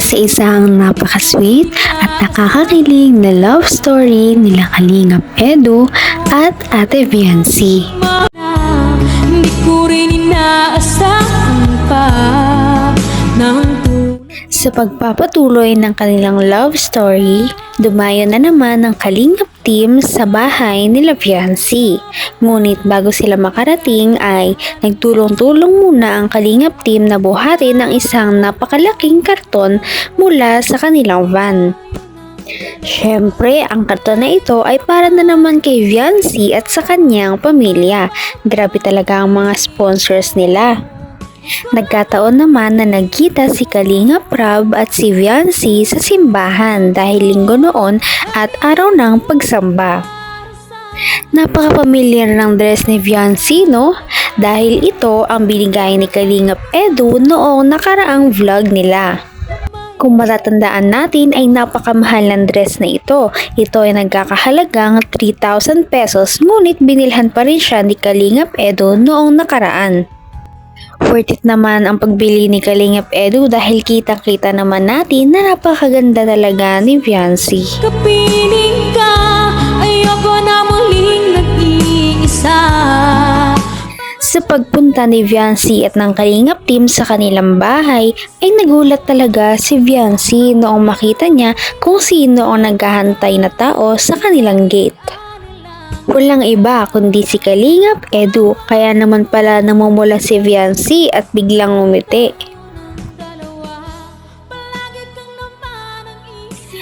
sa isang napaka-sweet at nakakakilig na love story nila Kalingap Edu at Ate Viancy. Hindi ko rin inaasahan pa ng Sa pagpapatuloy ng kanilang love story, dumayo na naman ng Kalingap team sa bahay nila Viancy. Ngunit bago sila makarating ay nagtulong-tulong muna ang Kalingap team na buhatin ng isang napakalaking karton mula sa kanilang van. Siyempre, ang karton na ito ay para na naman kay Viancy at sa kanyang pamilya. Grabe talaga ang mga sponsors nila. Nagkataon naman na nagkita si Kalinga Prab at si Viancy sa simbahan dahil linggo noon at araw ng pagsamba. Napaka-familiar ng dress ni Viancy, no? Dahil ito ang binigay ni Kalingap Edu noong nakaraang vlog nila. Kung matatandaan natin ay napakamahal ng dress na ito. Ito ay nagkakahalagang 3,000 pesos ngunit binilhan pa rin siya ni Kalingap Edu noong nakaraan. Worth it naman ang pagbili ni Kalingap Edu dahil kitang-kita naman natin na napakaganda talaga ni Viancy. kapiling ka Ayoko na muling nag-iisa Sa pagpunta ni Viancy at ng Kalingap team sa kanilang bahay ay nagulat talaga si Viancy noong makita niya kung sino ang naghahantay na tao sa kanilang gate. Walang iba kundi si Kalingap Edu kaya naman pala namumula si Viancy at biglang umiti.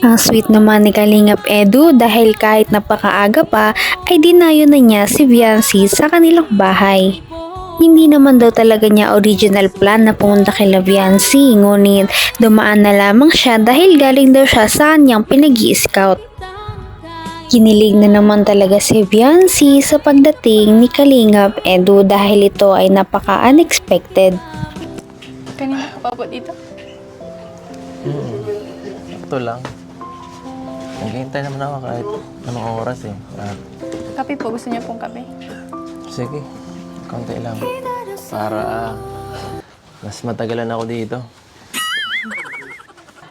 Ang sweet naman ni Kalingap Edu dahil kahit napakaaga pa ay dinayo na niya si Viancy sa kanilang bahay. Hindi naman daw talaga niya original plan na pumunta kay Viancy ngunit dumaan na lamang siya dahil galing daw siya sa kanyang pinag scout Kinilig na naman talaga si Viancy sa pagdating ni Kalingap Edu dahil ito ay napaka-unexpected. Kanina ka pa po dito? Ito lang. Naghihintay naman ako kahit anong oras eh. Kape po, gusto niyo pong kape? sige, konti lang. Para ah, mas matagalan ako dito.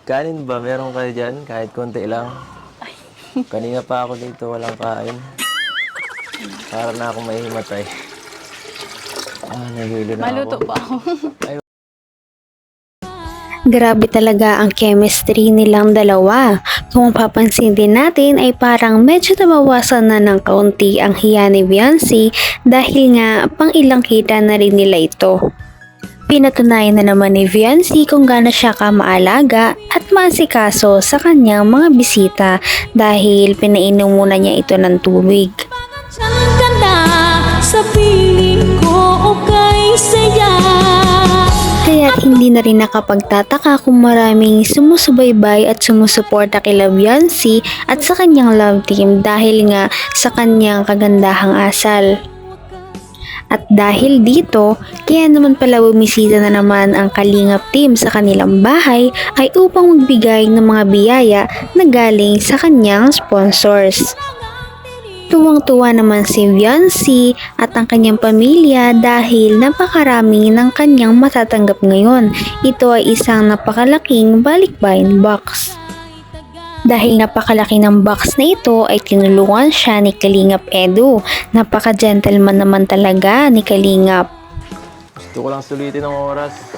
Kanin ba? Meron kayo dyan? Kahit konti lang. Kanina pa ako dito, walang kain. Para na ako mahimatay. Ah, nahihilo na Maluto ako. po ako. Grabe talaga ang chemistry nilang dalawa. Kung papansin din natin ay parang medyo nabawasan na ng kaunti ang hiya ni Viancy dahil nga pang ilang kita na rin nila ito. Pinatunayan na naman ni Viancy kung gaano siya kamaalaga at masikaso sa kanyang mga bisita dahil pinainom muna niya ito ng tubig. Sa piling ko okay saya Kaya hindi na rin nakapagtataka kung maraming sumusubaybay at sumusuporta kay Viancy at sa kanyang love team dahil nga sa kanyang kagandahang asal. At dahil dito, kaya naman pala bumisita na naman ang Kalingap team sa kanilang bahay ay upang magbigay ng mga biyaya na galing sa kanyang sponsors. Tuwang-tuwa naman si Viancy at ang kanyang pamilya dahil napakarami ng kanyang matatanggap ngayon. Ito ay isang napakalaking balikbayan box. Dahil napakalaki ng box na ito ay tinulungan siya ni Kalingap Edu. Napaka-gentleman naman talaga ni Kalingap. Gusto ko lang sulitin ng oras.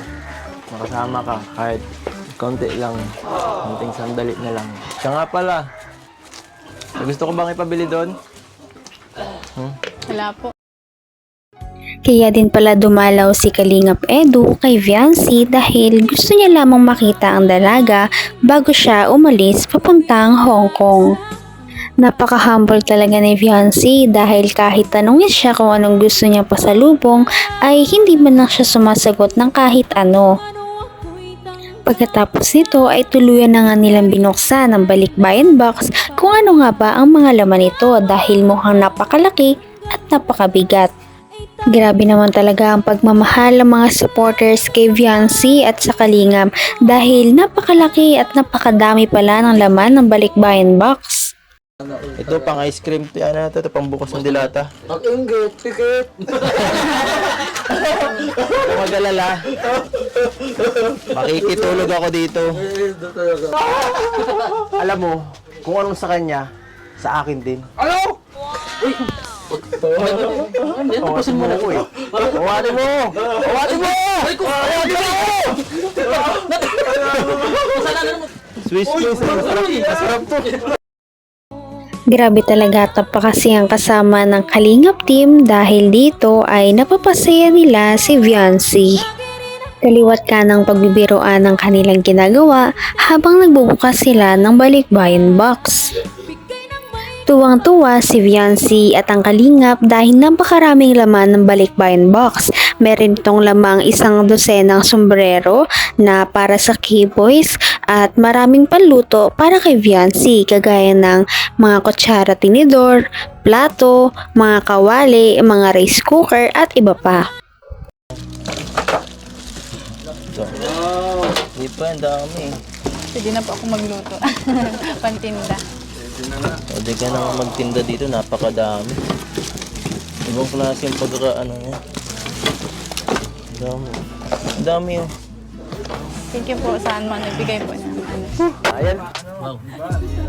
Makasama ka kahit konti lang. Konting sandali na lang. Siya nga pala. Gusto ko bang ipabili doon? Hmm? Wala po. Kaya din pala dumalaw si Kalingap Edu kay Viancy dahil gusto niya lamang makita ang dalaga bago siya umalis papuntang Hong Kong. Napaka-humble talaga ni Viancy dahil kahit tanongin siya kung anong gusto niya pasalubong ay hindi man lang siya sumasagot ng kahit ano. Pagkatapos nito ay tuluyan na nga nilang binuksan ang balikbayan box kung ano nga ba ang mga laman nito dahil mukhang napakalaki at napakabigat. Grabe naman talaga ang pagmamahal ng mga supporters kay Viancy at sa Kalingam dahil napakalaki at napakadami pala ng laman ng balikbayan box. Ito pang ice cream. Yan na ito. Ito pang bukas ng dilata. Ang inggit, tikit. Huwag mag-alala. Makikitulog ako dito. Alam mo, kung anong sa kanya, sa akin din. Ano? Awatin mo ako eh. Awatin mo! Awatin mo! Awatin mo! Swiss Swiss. Masarap. Masarap to. Grabe talaga tapa kasi ang kasama ng Kalingap team dahil dito ay napapasaya nila si Viancy. Kaliwat ka ng pagbibiroan ng kanilang ginagawa habang nagbubukas sila ng balikbayan box. Tuwang-tuwa si Viancy at ang Kalingap dahil napakaraming laman ng balikbayan box. Meron itong lamang isang dosenang sombrero na para sa keyboys at maraming panluto para kay Viancy kagaya ng mga kutsara tinidor, plato, mga kawali, mga rice cooker at iba pa. Di pa, ang dami. Sige na po ako magluto. Pantinda. Pwede ka na magtinda dito, napakadami. Ibang klase yung pagka, ano niya. Ang dami. Dami oh. Thank you po saan man nagbigay po niya. Ano. Ayan.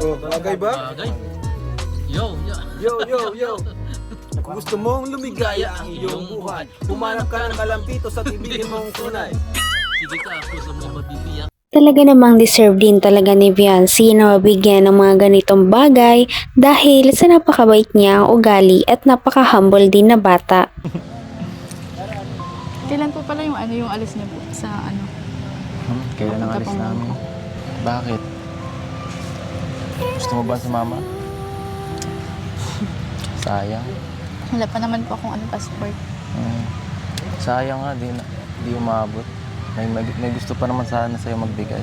Oh, bagay ba? Bagay. Yo, yo. Yo, yo, yo. Kung gusto mong lumigaya ang iyong buhay, humanap ka ng kalampito sa tibigin mong kunay. Talaga namang deserve din talaga ni Viancy na mabigyan ng mga ganitong bagay dahil sa napakabait niya ang ugali at napaka-humble din na bata. Kailan po pala yung ano yung alis niyo po sa ano? Hmm, kailan ang alis namin? Bakit? Gusto mo ba sumama? Sayang. Wala pa naman po akong ano passport. Hmm. Sayang nga, di, na, di umabot. May, may, gusto pa naman sana sa'yo magbigay.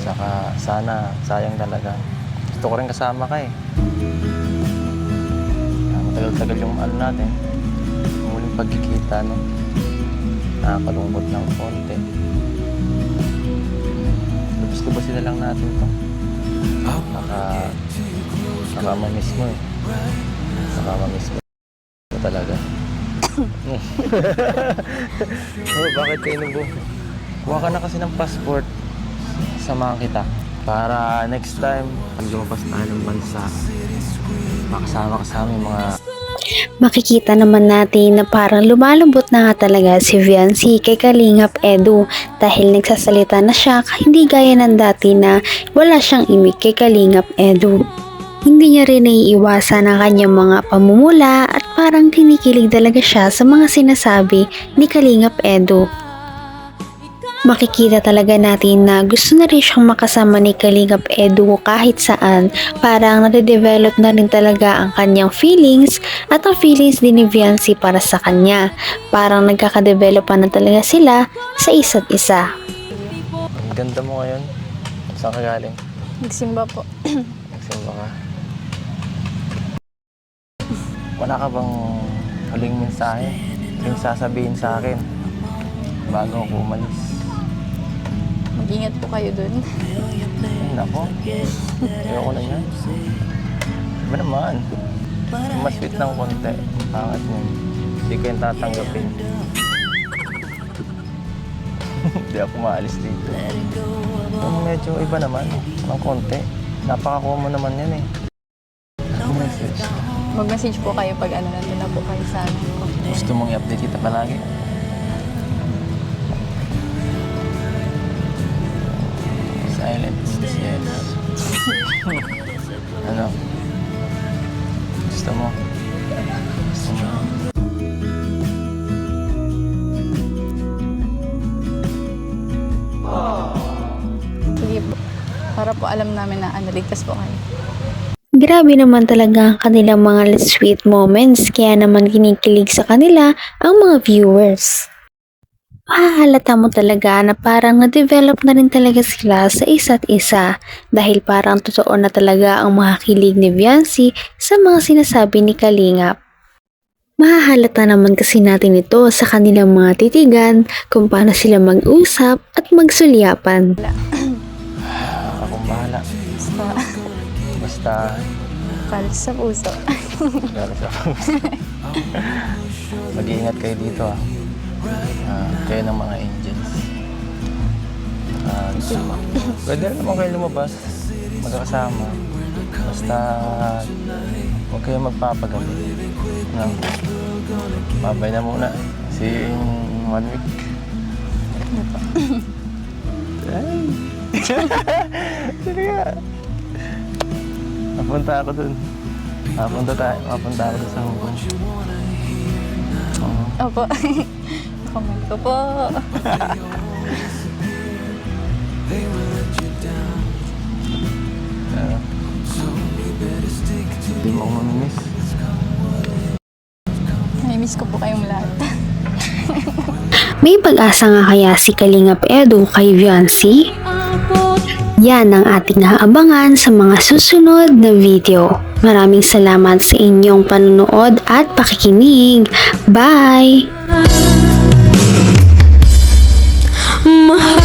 Saka sana, sayang talaga. Gusto ko rin kasama ka eh. Ah, Matagal-tagal yung ano natin. Yung muling pagkikita, no? Nakakalungkot ng konti. Lubos-lubos na lang natin to. Baka, baka ma-miss mo eh. Baka ma-miss mo talaga. oh, bakit kayo nubo? Kuha ka na kasi ng passport. Samahan kita. Para next time, pag lumabas tayo ng bansa, makasama ka sa amin mga Makikita naman natin na parang lumalambot na talaga si Viancy kay Kalingap Edu dahil nagsasalita na siya hindi gaya ng dati na wala siyang imik kay Kalingap Edu. Hindi niya rin naiiwasan ang kanyang mga pamumula at parang kinikilig talaga siya sa mga sinasabi ni Kalingap Edu. Makikita talaga natin na gusto na rin siyang makasama ni Kalingap Edu kahit saan. Parang nade-develop na rin talaga ang kanyang feelings at ang feelings din ni Viancy para sa kanya. Parang nagkakadevelop pa na talaga sila sa isa't isa. Ang ganda mo ngayon. Saan ka galing? Nagsimba po. Nagsimba ka? Wala ka bang huling mensahe? Huling sasabihin sa akin bago ako umalis? Mag-ingat po kayo dun. Ay, nako. Ayoko na yan. Iba naman. Mas sweet ng konti. Pangat mo. Hindi ko yung tatanggapin. Hindi ako maalis dito. Kung medyo iba naman, ng konti. Napaka-common mo naman yan eh. Message? Mag-message po kayo pag ano nandun na po kayo sa ano. Gusto mong i-update kita palagi? Silent means yes. ano? Gusto mo? Gusto mo? Sige po. Para po alam namin na ano, ligtas po kayo. Grabe naman talaga ang kanilang mga sweet moments kaya naman kinikilig sa kanila ang mga viewers. Mahahalata mo talaga na parang na-develop na rin talaga sila sa isa't isa dahil parang totoo na talaga ang mga kilig ni Viancy sa mga sinasabi ni Kalingap. Mahahalata naman kasi natin ito sa kanilang mga titigan kung paano sila mag-usap at magsulyapan. Sa Kalis sa puso. Galing sa Mag-iingat kayo dito ah. Ah, kayo ng mga angels. Ah, pwede rin naman kayo lumabas. Magkakasama. Basta huwag kayo magpapagabi. No? Babay na muna. See you in one week. Ay. Sige nga. Napunta ako dun. Napunta tayo. Napunta ako dun sa Hong Kong. Opo. Comment ko po. Ano? Hindi mo ako mamimiss. Namimiss ko po kayong lahat. May pag-asa nga kaya si Kalingap Edu kay Viancy? Yan ang ating naabangan sa mga susunod na video. Maraming salamat sa inyong panunood at pakikinig. Bye! Mahal